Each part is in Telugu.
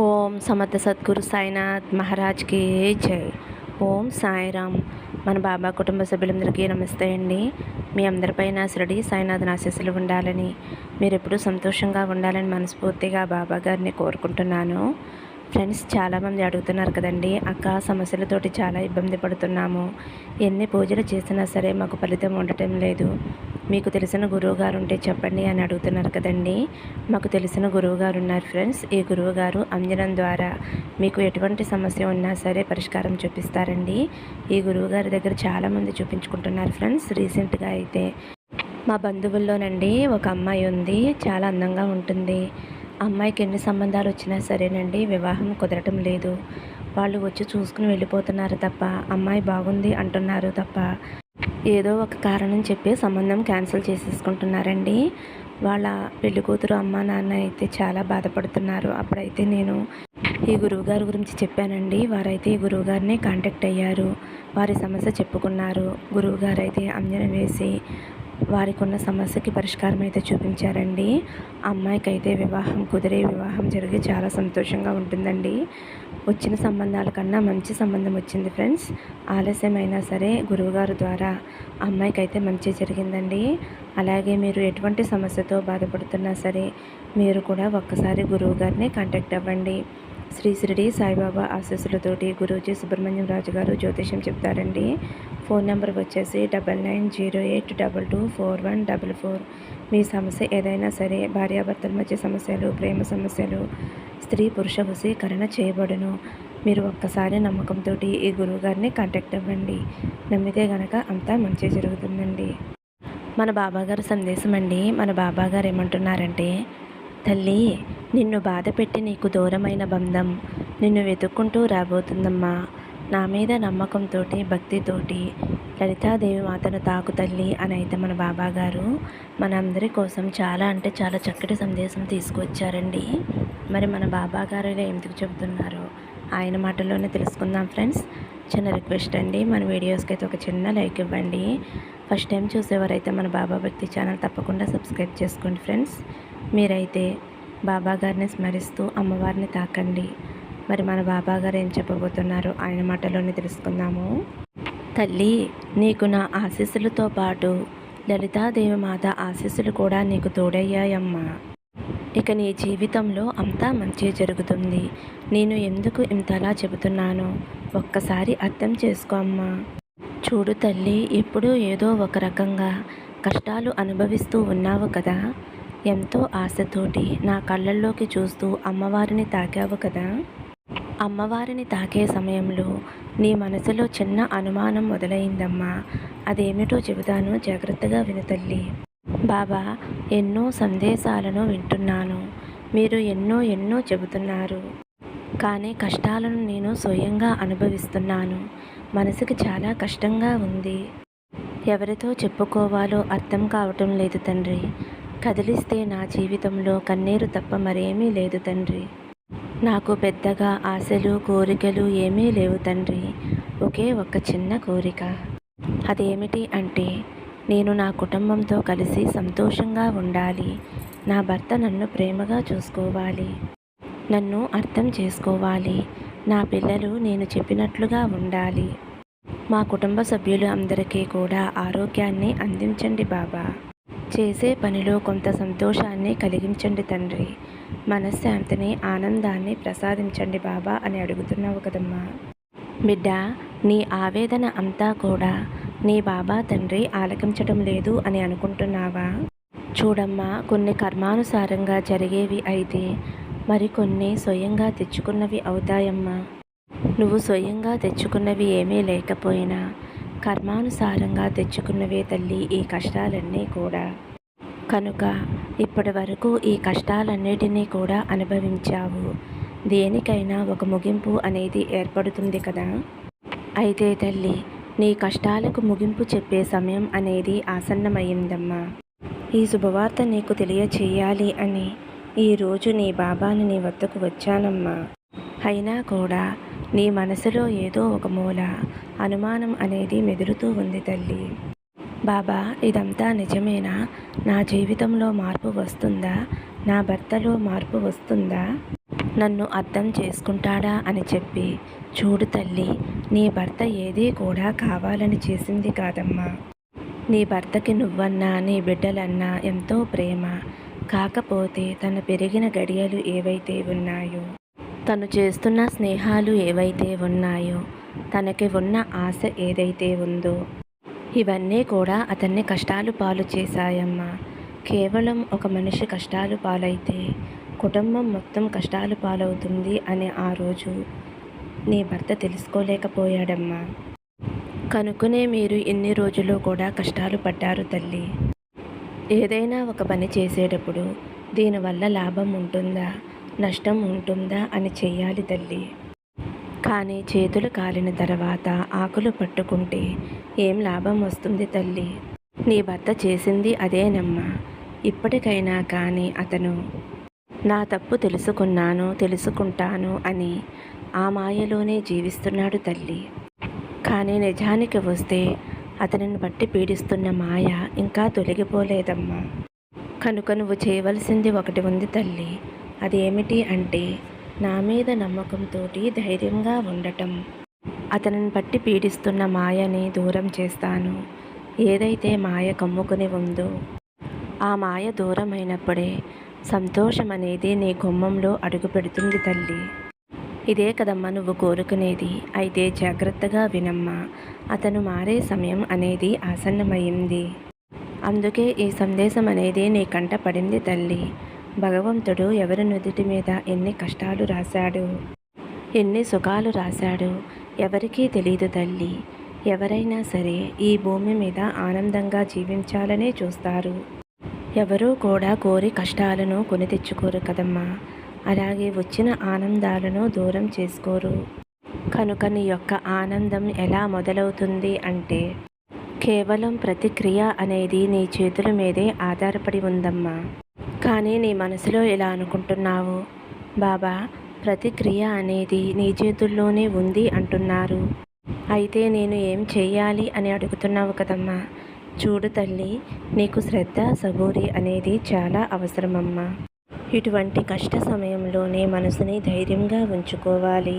ఓం సమర్థ సద్గురు సాయినాథ్ మహారాజ్కి జై. ఓం సాయిరామ్. మన బాబా కుటుంబ సభ్యులందరికీ నమస్తే అండి. మీ అందరిపైన శిరడి సాయినాథ్ ఆశీస్సులు ఉండాలని మీరు ఎప్పుడూ సంతోషంగా ఉండాలని మనస్ఫూర్తిగా బాబా గారిని కోరుకుంటున్నాను. ఫ్రెండ్స్ చాలామంది అడుగుతున్నారు కదండి అక్క సమస్యలతోటి చాలా ఇబ్బంది పడుతున్నాము. ఎన్ని పూజలు చేసినా సరే మాకు ఫలితం ఉండటం లేదు. మీకు తెలిసిన గురువు గారు ఉంటే చెప్పండి అని అడుగుతున్నారు కదండి. మాకు తెలిసిన గురువు గారు ఉన్నారు ఫ్రెండ్స్. ఈ గురువు గారు అంజనం ద్వారా మీకు ఎటువంటి సమస్య ఉన్నా సరే పరిష్కారం చూపిస్తారండి. ఈ గురువు గారి దగ్గర చాలామంది చూపించుకుంటున్నారు ఫ్రెండ్స్. రీసెంట్గా అయితే మా బంధువుల్లోనండి ఒక అమ్మాయి ఉంది. చాలా అందంగా ఉంటుంది. అమ్మాయికి ఎన్ని సంబంధాలు వచ్చినా సరేనండి వివాహం కుదరటం లేదు. వాళ్ళు వచ్చి చూసుకుని వెళ్ళిపోతున్నారు తప్ప అమ్మాయి బాగుంది అంటున్నారు తప్ప ఏదో ఒక కారణం చెప్పి సంబంధం క్యాన్సిల్ చేసేసుకుంటున్నారండి. వాళ్ళ పెళ్ళి కూతురు అమ్మ నాన్న అయితే చాలా బాధపడుతున్నారు. అప్పుడైతే నేను ఈ గురువు గారి గురించి చెప్పానండి. వారైతే ఈ గురువు గారిని కాంటాక్ట్ అయ్యారు. వారి సమస్య చెప్పుకున్నారు. గురువుగారు అయితే అంజన వేసి వారికి ఉన్న సమస్యకి పరిష్కారం అయితే చూపించారండి. అమ్మాయికి అయితే వివాహం కుదిరే వివాహం జరిగి చాలా సంతోషంగా ఉంటుందండి. వచ్చిన సంబంధాల కన్నా మంచి సంబంధం వచ్చింది ఫ్రెండ్స్. ఆలస్యమైనా సరే గురువుగారు ద్వారా అమ్మాయికి అయితే మంచి జరిగిందండి. అలాగే మీరు ఎటువంటి సమస్యతో బాధపడుతున్నా సరే మీరు కూడా ఒక్కసారి గురువు గారిని కాంటాక్ట్ అవ్వండి. శ్రీ శ్రీడి సాయిబాబా ఆశీస్సులతోటి గురూజీ సుబ్రహ్మణ్యం రాజు గారు జ్యోతిషం చెప్తారండి. ఫోన్ నెంబర్ వచ్చేసి double nine zero eight double two four one double four. మీ సమస్య ఏదైనా సరే భార్యాభర్తల మధ్య సమస్యలు ప్రేమ సమస్యలు స్త్రీ పురుష వశీకరణ చేయబడును. మీరు ఒక్కసారి నమ్మకంతో ఈ గురువుగారిని కాంటాక్ట్ అవ్వండి. నమ్మితే గనక అంతా మంచి జరుగుతుందండి. మన బాబాగారు సందేశం అండి. మన బాబాగారు ఏమంటున్నారంటే తల్లి నిన్ను బాధపెట్టి నీకు దూరమైన బంధం. నిన్ను వెతుక్కుంటూ రాబోతుందమ్మా. నా మీద నమ్మకంతో భక్తితోటి లలితాదేవి మాతను తాకు తల్లి అని అయితే మన బాబా గారు మనందరి కోసం చాలా అంటే చాలా చక్కటి సందేశం తీసుకువచ్చారండి మరి మన బాబా గారు ఎందుకు చెబుతున్నారో? ఆయన మాటల్లోనే తెలుసుకుందాం ఫ్రెండ్స్. చిన్న రిక్వెస్ట్ అండి మన వీడియోస్కి అయితే ఒక చిన్న లైక్ ఇవ్వండి. ఫస్ట్ టైం చూసేవారైతే మన బాబా భక్తి ఛానల్ తప్పకుండా సబ్స్క్రైబ్ చేసుకోండి ఫ్రెండ్స్. మీరైతే బాబా గారిని స్మరిస్తూ అమ్మవారిని తాకండి. మరి మన బాబా గారు ఏం చెప్పబోతున్నారో? ఆయన మాటలోనే తెలుసుకుందాము. తల్లి నీకు నా ఆశీస్సులతో పాటు లలితాదేవి మాత ఆశీస్సులు కూడా నీకు తోడయ్యాయమ్మా. ఇక నీ జీవితంలో అంతా మంచి జరుగుతుంది. నేను ఎందుకు ఇంతలా చెబుతున్నానో ఒక్కసారి అర్థం చేసుకో అమ్మా. చూడు తల్లి ఎప్పుడూ ఏదో ఒక రకంగా కష్టాలు అనుభవిస్తూ ఉన్నావు కదా. ఎంతో ఆశతోటి నా కళ్ళల్లోకి చూస్తూ అమ్మవారిని తాకావు కదా. అమ్మవారిని తాకే సమయంలో నీ మనసులో చిన్న అనుమానం మొదలైందమ్మా. అదేమిటో చెబుతాను జాగ్రత్తగా వినతల్లి బాబా ఎన్నో సందేశాలను వింటున్నాను. మీరు ఎన్నో ఎన్నో చెబుతున్నారు. కానీ కష్టాలను నేను స్వయంగా అనుభవిస్తున్నాను. మనసుకి చాలా కష్టంగా ఉంది. ఎవరితో చెప్పుకోవాలో అర్థం కావటం లేదు తండ్రి. కదిలిస్తే నా జీవితంలో కన్నీరు తప్ప మరేమీ లేదు తండ్రి. నాకు పెద్దగా ఆశలు కోరికలు ఏమీ లేవు తండ్రి. ఒకే ఒక్క చిన్న కోరిక. అదేమిటి అంటే నేను నా కుటుంబంతో కలిసి సంతోషంగా ఉండాలి. నా భర్త నన్ను ప్రేమగా చూసుకోవాలి. నన్ను అర్థం చేసుకోవాలి. నా పిల్లలు నేను చెప్పినట్లుగా ఉండాలి. మా కుటుంబ సభ్యులు అందరికీ కూడా ఆరోగ్యాన్ని అందించండి బాబా. చేసే పనిలో కొంత సంతోషాన్ని కలిగించండి తండ్రి. మనశ్శాంతిని ఆనందాన్ని ప్రసాదించండి బాబా అని అడుగుతున్నావు కదమ్మా. బిడ్డ నీ ఆవేదన అంతా కూడా నీ బాబా తండ్రి ఆలకించటం లేదు అని అనుకుంటున్నావా? చూడమ్మా కొన్ని కర్మానుసారంగా జరిగేవి అయితే మరికొన్ని స్వయంగా తెచ్చుకున్నవి అవుతాయమ్మా. నువ్వు స్వయంగా తెచ్చుకున్నవి ఏమీ లేకపోయినా కర్మానుసారంగా తెచ్చుకున్నవే తల్లి ఈ కష్టాలన్నీ కూడా. కనుక ఇప్పటి వరకు ఈ కష్టాలన్నిటినీ కూడా అనుభవించావు. దేనికైనా ఒక ముగింపు అనేది ఏర్పడుతుంది కదా? అయితే తల్లి నీ కష్టాలకు ముగింపు చెప్పే సమయం అనేది ఆసన్నమయ్యిందమ్మా. ఈ శుభవార్త నీకు తెలియచేయాలి అని ఈరోజు నీ బాబాని నీ వద్దకు వచ్చానమ్మా. అయినా కూడా నీ మనసులో ఏదో ఒక మూల అనుమానం అనేది మెదులుతూ ఉంది తల్లి. బాబా ఇదంతా నిజమేనా? నా జీవితంలో మార్పు వస్తుందా? నా భర్తలో మార్పు వస్తుందా? నన్ను అర్థం చేసుకుంటాడా అని చెప్పి చూడు తల్లి నీ భర్త ఏదీ కూడా కావాలని చేసింది కాదమ్మా. నీ భర్తకి నువ్వన్నా నీ బిడ్డలన్నా ఎంతో ప్రేమ. కాకపోతే తను పెరిగిన గడియలు ఏవైతే ఉన్నాయో తను చేస్తున్న స్నేహాలు ఏవైతే ఉన్నాయో తనకి ఉన్న ఆశ ఏదైతే ఉందో ఇవన్నీ కూడా అతన్ని కష్టాలు పాలు చేశాయమ్మా. కేవలం ఒక మనిషి కష్టాలు పాలైతే కుటుంబం మొత్తం కష్టాలు పాలవుతుంది అని ఆ రోజు నీ భర్త తెలుసుకోలేకపోయాడమ్మా. కనుకునే మీరు ఎన్ని రోజులు కూడా కష్టాలు పడ్డారు తల్లి. ఏదైనా ఒక పని చేసేటప్పుడు దీనివల్ల లాభం ఉంటుందా నష్టం ఉంటుందా అని చెయ్యాలి తల్లి. కానీ చేతులు కాలిన తర్వాత ఆకులు పట్టుకుంటే ఏం లాభం వస్తుంది తల్లి? నీ భర్త చేసింది అదేనమ్మా. ఇప్పటికైనా కానీ అతను నా తప్పు తెలుసుకున్నాను తెలుసుకుంటాను అని ఆ మాయలోనే జీవిస్తున్నాడు తల్లి. కానీ నిజానికి వస్తే అతనిని బట్టి పీడిస్తున్న మాయ ఇంకా తొలగిపోలేదమ్మా. కనుక నువ్వు చేయవలసింది ఒకటి ఉంది తల్లి. అదేమిటి అంటే నా మీద నమ్మకంతో ధైర్యంగా ఉండటం. అతనిని బట్టి పీడిస్తున్న మాయని దూరం చేస్తాను. ఏదైతే మాయ కమ్ముకుని ఉందో ఆ మాయ దూరమైనప్పుడే సంతోషం అనేది నీ గుమ్మంలో అడుగు పెడుతుంది తల్లి. ఇదే కదమ్మా నువ్వు కోరుకునేది. అయితే జాగ్రత్తగా వినమ్మా అతను మారే సమయం అనేది ఆసన్నమైంది. అందుకే ఈ సందేశం అనేది నీ కంట పడింది తల్లి. భగవంతుడు ఎవరి నుదుటి మీద ఎన్ని కష్టాలు రాశాడు ఎన్ని సుఖాలు రాశాడు ఎవరికీ తెలియదు తల్లి. ఎవరైనా సరే ఈ భూమి మీద ఆనందంగా జీవించాలనే చూస్తారు. ఎవరూ కూడా కోరి కష్టాలను కొని తెచ్చుకోరు కదమ్మా. అలాగే వచ్చిన ఆనందాలను దూరం చేసుకోరు. కనుక నీ యొక్క ఆనందం ఎలా మొదలవుతుంది అంటే కేవలం ప్రతిక్రియ అనేది నీ చేతుల మీదే ఆధారపడి ఉందమ్మా. కానీ నీ మనసులో ఇలా అనుకుంటున్నావు బాబా ప్రతిక్రియ అనేది నీ చేతుల్లోనే ఉంది అంటున్నారు. అయితే నేను ఏం చెయ్యాలి అని అడుగుతున్నావు కదమ్మా? చూడు తల్లి నీకు శ్రద్ధ సబూరి అనేది చాలా అవసరమమ్మా. ఇటువంటి కష్ట సమయంలోనే మనసుని ధైర్యంగా ఉంచుకోవాలి.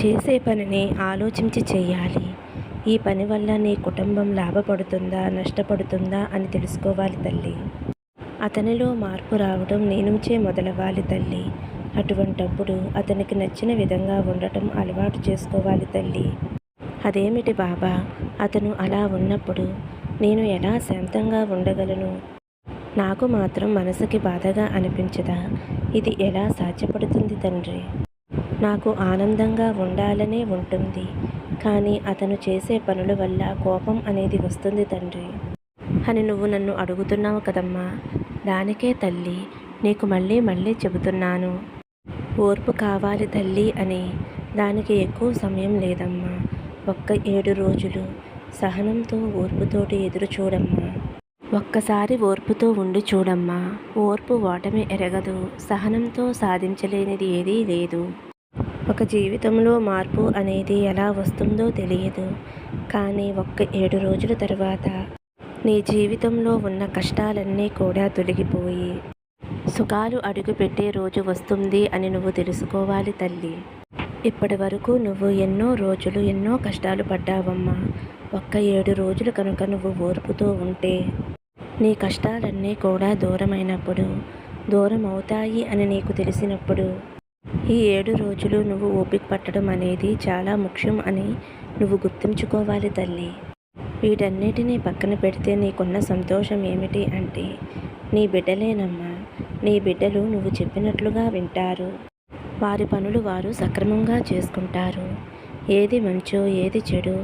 చేసే పనిని ఆలోచించి చేయాలి ఈ పని వల్ల నీ కుటుంబం లాభపడుతుందా నష్టపడుతుందా అని తెలుసుకోవాలి తల్లి. అతనిలో మార్పు రావడం నేనుంచే మొదలవ్వాలి తల్లి. అటువంటప్పుడు అతనికి నచ్చిన విధంగా ఉండటం అలవాటు చేసుకోవాలి తల్లి. అదేమిటి బాబా? అతను అలా ఉన్నప్పుడు నేను ఎలా శాంతంగా ఉండగలను? నాకు మాత్రం మనసుకి బాధగా అనిపించదా? ఇది ఎలా సాధ్యపడుతుంది తండ్రి? నాకు ఆనందంగా ఉండాలనే ఉంటుంది. కానీ అతను చేసే పనుల వల్ల కోపం అనేది వస్తుంది తండ్రి. అని నువ్వు నన్ను అడుగుతున్నావు కదమ్మా. దానికే తల్లి నీకు మళ్ళీ మళ్ళీ చెబుతున్నాను. ఓర్పు కావాలి తల్లి అని దానికి ఎక్కువ సమయం లేదమ్మా. ఒక్క ఏడు రోజులు సహనంతో ఓర్పుతోటి ఎదురు చూడమ్మా. ఒక్కసారి ఓర్పుతో ఉండి చూడమ్మా. ఓర్పు ఓటమి ఎరగదు సహనంతో సాధించలేనిది ఏదీ లేదు. ఒక జీవితంలో మార్పు అనేది ఎలా వస్తుందో తెలియదు. కానీ ఒక్క ఏడు రోజుల తర్వాత నీ జీవితంలో ఉన్న కష్టాలన్నీ కూడా తొలగిపోయి సుఖాలు అడుగుపెట్టే రోజు వస్తుంది అని నువ్వు తెలుసుకోవాలి తల్లి. ఇప్పటి వరకు నువ్వు ఎన్నో రోజులు ఎన్నో కష్టాలు పడ్డావమ్మా. ఒక్క ఏడు రోజులు కనుక నువ్వు ఓర్పుతూ ఉంటే నీ కష్టాలన్నీ కూడా దూరమైనప్పుడు దూరం అవుతాయి అని నీకు తెలిసినప్పుడు ఈ ఏడు రోజులు నువ్వు ఓపిక పట్టడం అనేది చాలా ముఖ్యం అని నువ్వు గుర్తుంచుకోవాలి తల్లి. వీటన్నిటినీ పక్కన పెడితే నీకున్న సంతోషం ఏమిటి అంటే నీ బిడ్డలేనమ్మా. నీ బిడ్డలు నువ్వు చెప్పినట్లుగా వింటారు. వారి పనులు వారు సక్రమంగా చేసుకుంటారు. ఏది మంచో ఏది చెడు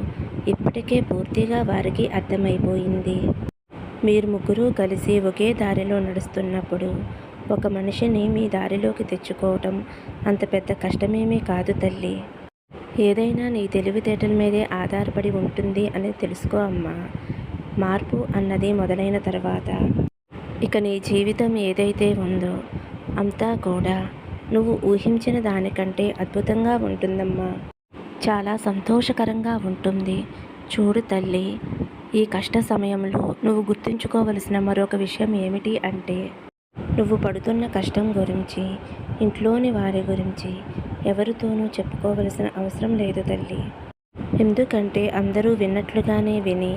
ఇప్పటికే పూర్తిగా వారికి అర్థమైపోయింది. మీరు ముగ్గురు కలిసి ఒకే దారిలో నడుస్తున్నప్పుడు ఒక మనిషిని మీ దారిలోకి తెచ్చుకోవటం అంత పెద్ద కష్టమేమీ కాదు తల్లి. ఏదైనా నీ తెలివితేటల మీదే ఆధారపడి ఉంటుంది అని తెలుసుకో అమ్మా. మార్పు అన్నది మొదలైన తర్వాత ఇక నీ జీవితం ఏదైతే ఉందో అంతా కూడా నువ్వు ఊహించిన దానికంటే అద్భుతంగా ఉంటుందమ్మా. చాలా సంతోషకరంగా ఉంటుంది. చూడు తల్లి ఈ కష్ట సమయంలో నువ్వు గుర్తుంచుకోవలసిన మరొక విషయం ఏమిటి అంటే నువ్వు పడుతున్న కష్టం గురించి ఇంట్లోని వారి గురించి ఎవరితోనూ చెప్పుకోవలసిన అవసరం లేదు తల్లి. ఎందుకంటే అందరూ విన్నట్లుగానే విని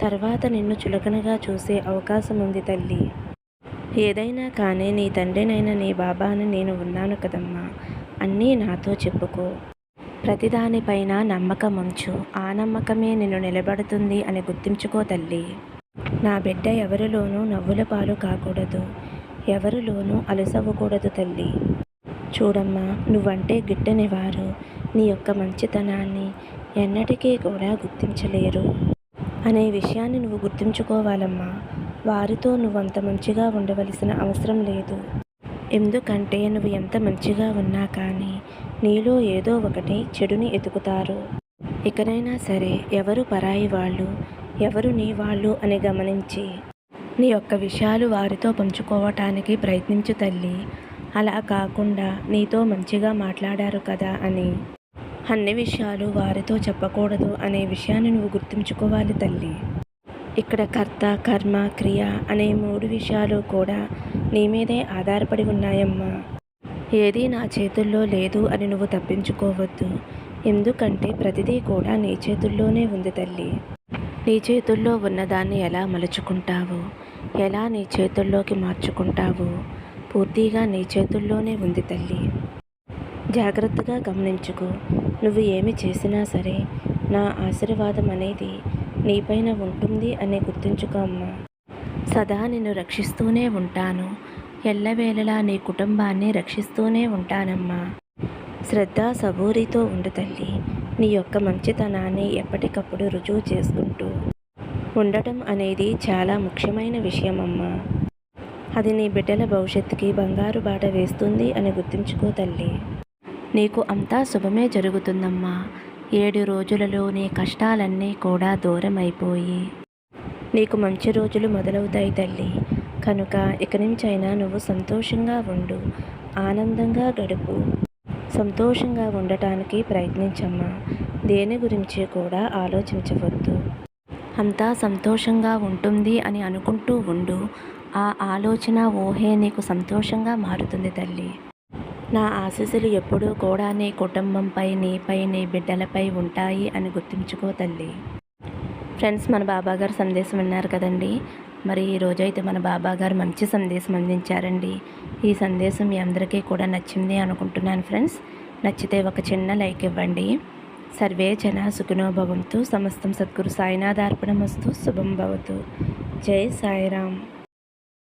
తర్వాత నిన్ను చులకనగా చూసే అవకాశం ఉంది తల్లి. ఏదైనా కానీ నీ తండ్రినైనా నీ బాబాని నేను ఉన్నాను కదమ్మా. అన్నీ నాతో చెప్పుకో. ప్రతిదానిపైన నమ్మకం ఉంచు ఆ నమ్మకమే నిన్ను నిలబడుతుంది అని గుర్తుంచుకో తల్లి. నా బిడ్డ ఎవరిలోనూ నవ్వుల పాలు కాకూడదు. ఎవరిలోనూ అలసవ్వకూడదు తల్లి. చూడమ్మా నువ్వంటే గిట్టనివారు నీ యొక్క మంచితనాన్ని ఎన్నటికీ కూడా గుర్తించలేరు. అనే విషయాన్ని నువ్వు గుర్తుంచుకోవాలమ్మా. వారితో నువ్వంత మంచిగా ఉండవలసిన అవసరం లేదు. ఎందుకంటే నువ్వు ఎంత మంచిగా ఉన్నా కానీ నీలో ఏదో ఒకటి చెడుని ఎతుకుతారు ఇకనైనా సరే ఎవరు పరాయి వాళ్ళు? ఎవరు నీ వాళ్ళు అని గమనించి నీ యొక్క విషయాలు వారితో పంచుకోవటానికి ప్రయత్నించు తల్లి. అలా కాకుండా నీతో మంచిగా మాట్లాడారు కదా అని. అన్ని విషయాలు వారితో చెప్పకూడదు అనే విషయాన్ని నువ్వు గుర్తుంచుకోవాలి తల్లి. ఇక్కడ కర్త కర్మ క్రియ అనే మూడు విషయాలు కూడా నీ మీదే ఆధారపడి ఉన్నాయమ్మా. ఏదీ నా చేతుల్లో లేదు అని నువ్వు తప్పించుకోవద్దు. ఎందుకంటే ప్రతిదీ కూడా నీ చేతుల్లోనే ఉంది తల్లి. నీ చేతుల్లో ఉన్నదాన్ని ఎలా మలుచుకుంటావు? ఎలా నీ చేతుల్లోకి మార్చుకుంటావు? పూర్తిగా నీ చేతుల్లోనే ఉంది తల్లి. జాగ్రత్తగా గమనించుకో. నువ్వు ఏమి చేసినా సరే నా ఆశీర్వాదం అనేది నీపైన ఉంటుంది అని గుర్తుంచుకో అమ్మా. సదా నిన్ను రక్షిస్తూనే ఉంటాను. ఎల్లవేళలా నీ కుటుంబాన్ని రక్షిస్తూనే ఉంటానమ్మా. శ్రద్ధ సబూరితో ఉండు తల్లి. నీ యొక్క మంచితనాన్ని ఎప్పటికప్పుడు రుజువు చేసుకుంటూ ఉండటం అనేది చాలా ముఖ్యమైన విషయం అమ్మా. అది నీ బిడ్డల భవిష్యత్తుకి బంగారు బాట వేస్తుంది అని గుర్తుంచుకో తల్లి. నీకు అంతా శుభమే జరుగుతుందమ్మా. ఏడు రోజులలో నీ కష్టాలన్నీ కూడా దూరం అయిపోయి నీకు మంచి రోజులు మొదలవుతాయి తల్లి. కనుక ఇక నుంచైనా నువ్వు సంతోషంగా ఉండు. ఆనందంగా గడుపు. సంతోషంగా ఉండటానికి ప్రయత్నించమ్మా. దేని గురించి కూడా ఆలోచించవద్దు. అంతా సంతోషంగా ఉంటుంది అని అనుకుంటూ ఉండు. ఆ ఆలోచన ఊహే నీకు సంతోషంగా మారుతుంది తల్లి. నా ఆశీస్సులు ఎప్పుడూ కూడా నీ కుటుంబంపై నీపై నీ బిడ్డలపై ఉంటాయి అని గుర్తుంచుకో తల్లి. ఫ్రెండ్స్ మన బాబాగారు సందేశం విన్నారు కదండి. మరి ఈరోజు అయితే మన బాబాగారు మంచి సందేశం అందించారండి. ఈ సందేశం మీ అందరికీ కూడా నచ్చింది అనుకుంటున్నాను ఫ్రెండ్స్. నచ్చితే ఒక చిన్న లైక్ ఇవ్వండి. సర్వే జన సుఖినోభవంతు సమస్తం సద్గురు సాయినాథార్పణమస్తు. శుభం భవతు. జై సాయిరామ్.